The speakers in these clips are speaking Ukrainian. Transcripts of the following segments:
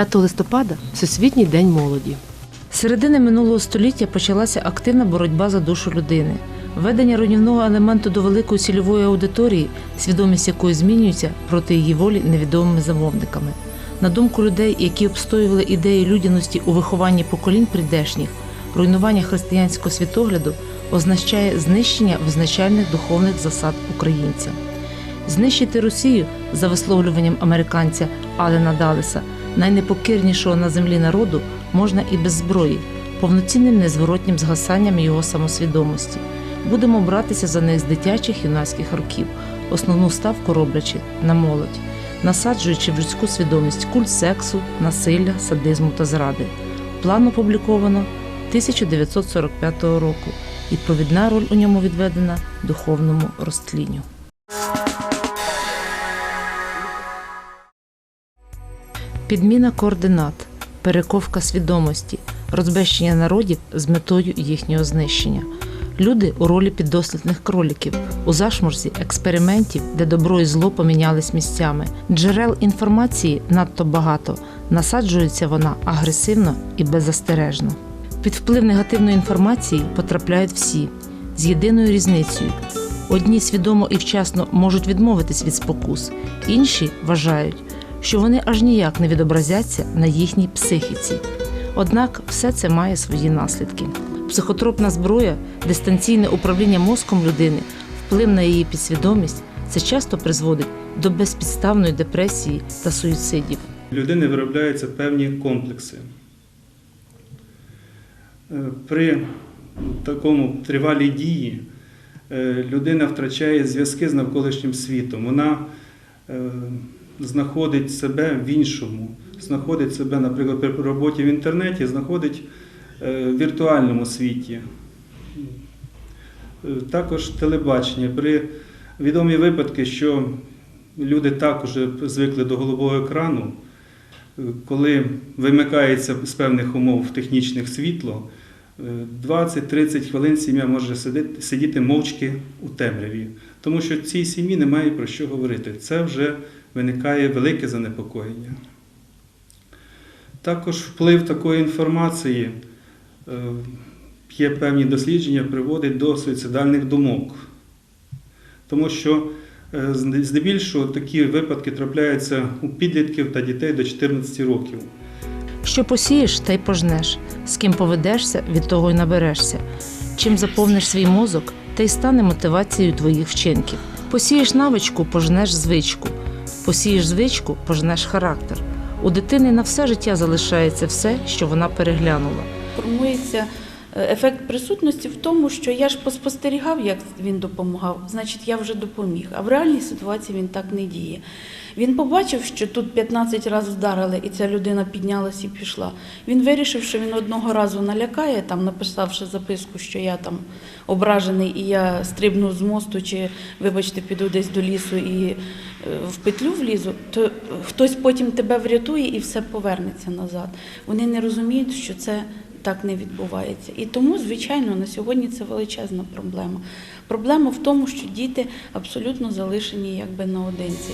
5 листопада Всесвітній день молоді. Середини минулого століття почалася активна боротьба за душу людини. Введення руйнівного елементу до великої цільової аудиторії, свідомість якої змінюється проти її волі невідомими замовниками. На думку людей, які обстоювали ідеї людяності у вихованні поколінь прийдешніх, руйнування християнського світогляду означає знищення визначальних духовних засад українця. Знищити Росію, за висловлюванням американця Алена Далеса, найнепокірнішого на землі народу, можна і без зброї, повноцінним незворотнім згасанням його самосвідомості. Будемо братися за них з дитячих юнацьких років, основну ставку роблячи на молодь, насаджуючи в людську свідомість культ сексу, насилля, садизму та зради. План опубліковано 1945 року, і провідна роль у ньому відведена духовному розтлінню. Підміна координат, перековка свідомості, розбещення народів з метою їхнього знищення. Люди у ролі піддослідних кроліків, у зашморзі експериментів, де добро і зло помінялись місцями. Джерел інформації надто багато, насаджується вона агресивно і беззастережно. Під вплив негативної інформації потрапляють всі з єдиною різницею. Одні свідомо і вчасно можуть відмовитись від спокус, інші вважають, що вони аж ніяк не відобразяться на їхній психіці. Однак все це має свої наслідки. Психотропна зброя, дистанційне управління мозком людини, вплив на її підсвідомість це часто призводить до безпідставної депресії та суїцидів. Людини виробляються певні комплекси. Е, При такому тривалій дії е, людина втрачає зв'язки з навколишнім світом. Вона е, знаходить себе в іншому, знаходить себе, наприклад, при роботі в інтернеті, знаходить е, в віртуальному світі. Е, Також телебачення. При відомі випадки, що люди також звикли до голубого екрану, е, коли вимикається з певних умов технічних світло, е, 20-30 хвилин сім'я може сидіти мовчки у темряві, тому що цій сім'ї немає про що говорити. Це вже виникає велике занепокоєння. Також вплив такої інформації, е, є певні дослідження, приводить до суїцидальних думок. Тому що е, здебільшого такі випадки трапляються у підлітків та дітей до 14 років. Що посієш, та й пожнеш, з ким поведешся, від того й наберешся. Чим заповниш свій мозок, те й стане мотивацією твоїх вчинків. Посієш навичку, пожнеш звичку, посієш звичку, пожнеш характер. У дитини на все життя залишається все, що вона переглянула. Формується ефект присутності в тому, що я ж поспостерігав, як він допомагав, значить, я вже допоміг. А в реальній ситуації він так не діє. Він побачив, що тут 15 разів вдарили, і ця людина піднялась і пішла. Він вирішив, що він одного разу налякає, там написавши записку, що я там ображений і я стрибну з мосту, чи, вибачте, піду десь до лісу і е, в петлю влізу, то хтось потім тебе врятує і все повернеться назад. Вони не розуміють, що це так не відбувається. І тому, звичайно, на сьогодні це величезна проблема. Проблема в тому, що діти абсолютно залишені якби наодинці.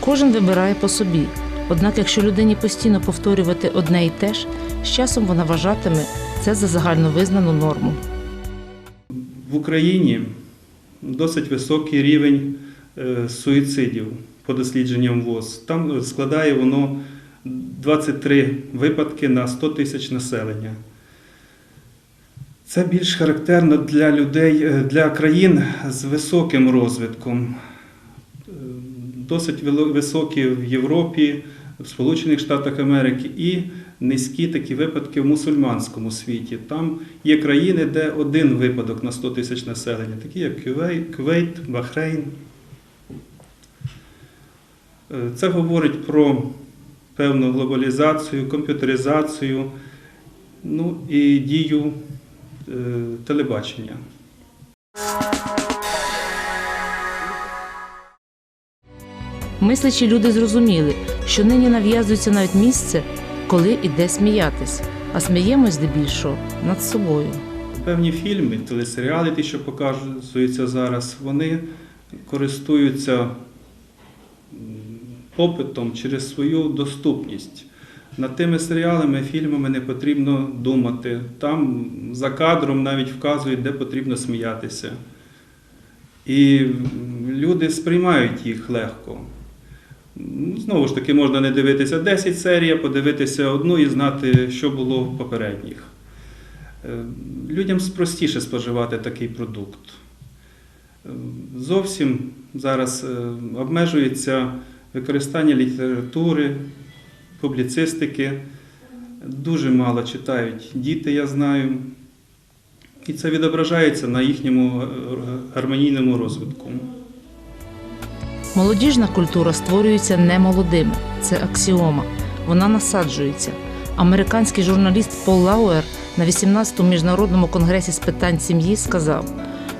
Кожен вибирає по собі. Однак, якщо людині постійно повторювати одне і те ж, з часом вона вважатиме це за загальновизнану норму. В Україні досить високий рівень е, суїцидів по дослідженням ВОЗ. Там складає воно 23 випадки на 100 тисяч населення. Це більш характерно для людей, е, для країн з високим розвитком. Е, Досить високі в Європі, в Сполучених Штатах Америки і низькі такі випадки в мусульманському світі. Там є країни, де один випадок на 100 тисяч населення, такі як Кювейт, Бахрейн. Е, Це говорить про певну глобалізацію, комп'ютеризацію, ну і дію телебачення. Мислячі люди зрозуміли, що нині нав'язується навіть місце, коли іде сміятись, а сміємось здебільшого над собою. Певні фільми, телесеріали, ті, що показуються зараз, вони користуються попитом через свою доступність. Над тими серіалами, фільмами не потрібно думати. Там за кадром навіть вказують, де потрібно сміятися. І люди сприймають їх легко. Знову ж таки, можна не дивитися 10 серій, а подивитися одну і знати, що було в попередніх. Е, Людям простіше споживати такий продукт. Е, Зовсім зараз е, обмежується використання літератури, публіцистики. Дуже мало читають діти, я знаю. І це відображається на їхньому е, гармонійному розвитку. Молодіжна культура створюється не молодими. Це аксіома. Вона насаджується. Американський журналіст Пол Лауер на 18-му міжнародному конгресі з питань сім'ї сказав: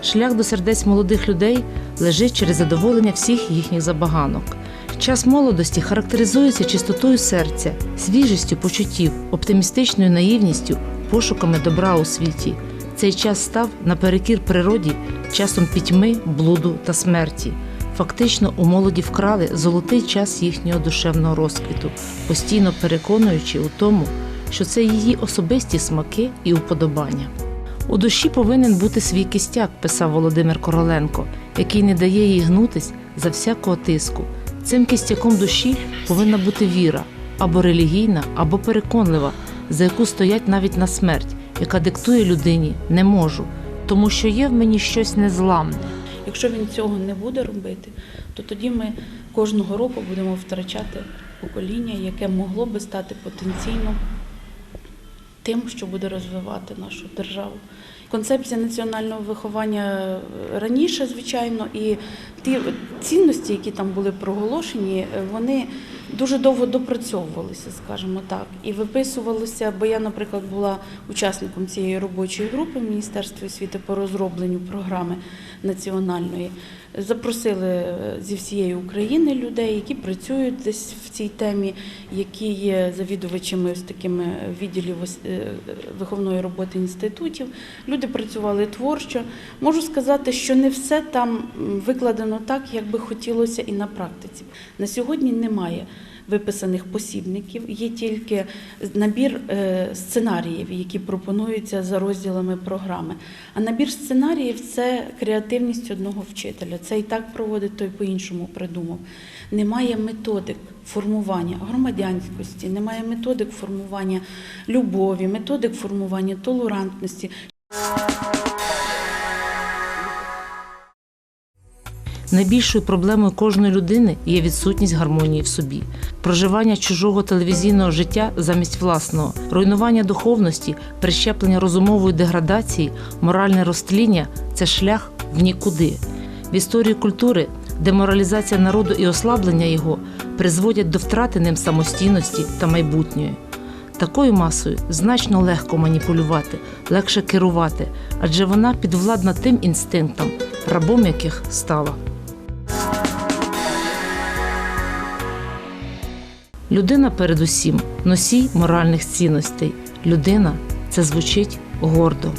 шлях до сердець молодих людей лежить через задоволення всіх їхніх забаганок. Час молодості характеризується чистотою серця, свіжістю почуттів, оптимістичною наївністю, пошуками добра у світі. Цей час став наперекір природі часом пітьми, блуду та смерті. Фактично у молоді вкрали золотий час їхнього душевного розквіту, постійно переконуючи у тому, що це її особисті смаки і уподобання. У душі повинен бути свій кістяк, писав Володимир Короленко, який не дає їй гнутись за всякого тиску. Цим кістяком душі повинна бути віра або релігійна, або переконлива, за яку стоять навіть на смерть, яка диктує людині не можу, тому що є в мені щось незламне. Якщо він цього не буде робити, то тоді ми кожного року будемо втрачати покоління, яке могло би стати потенційно тим, що буде розвивати нашу державу. Концепція національного виховання раніше, звичайно, і ті цінності, які там були проголошені, вони дуже довго допрацьовувалися, скажімо так, і виписувалося, бо я, наприклад, була учасником цієї робочої групи Міністерства освіти по розробленню програми національної. Запросили е, зі всієї України людей, які працюють десь в цій темі, які є завідувачами з такими відділів е, виховної роботи інститутів. Люди працювали творчо. Можу сказати, що не все там викладено так, як би хотілося і на практиці. На сьогодні немає виписаних посібників, є тільки набір е, сценаріїв, які пропонуються за розділами програми. А набір сценаріїв це креативність одного вчителя. Це і так проводить, той по-іншому придумав. Немає методик формування громадянськості, немає методик формування любові, методик формування толерантності. Найбільшою проблемою кожної людини є відсутність гармонії в собі, проживання чужого телевізійного життя замість власного, руйнування духовності, прищеплення розумової деградації, моральне розтління це шлях в нікуди. В історії культури деморалізація народу і ослаблення його призводять до втрати ним самостійності та майбутньої. Такою масою значно легко маніпулювати, легше керувати, адже вона підвладна тим інстинктам, рабом яких стала. Людина передусім носій моральних цінностей. Людина це звучить гордо.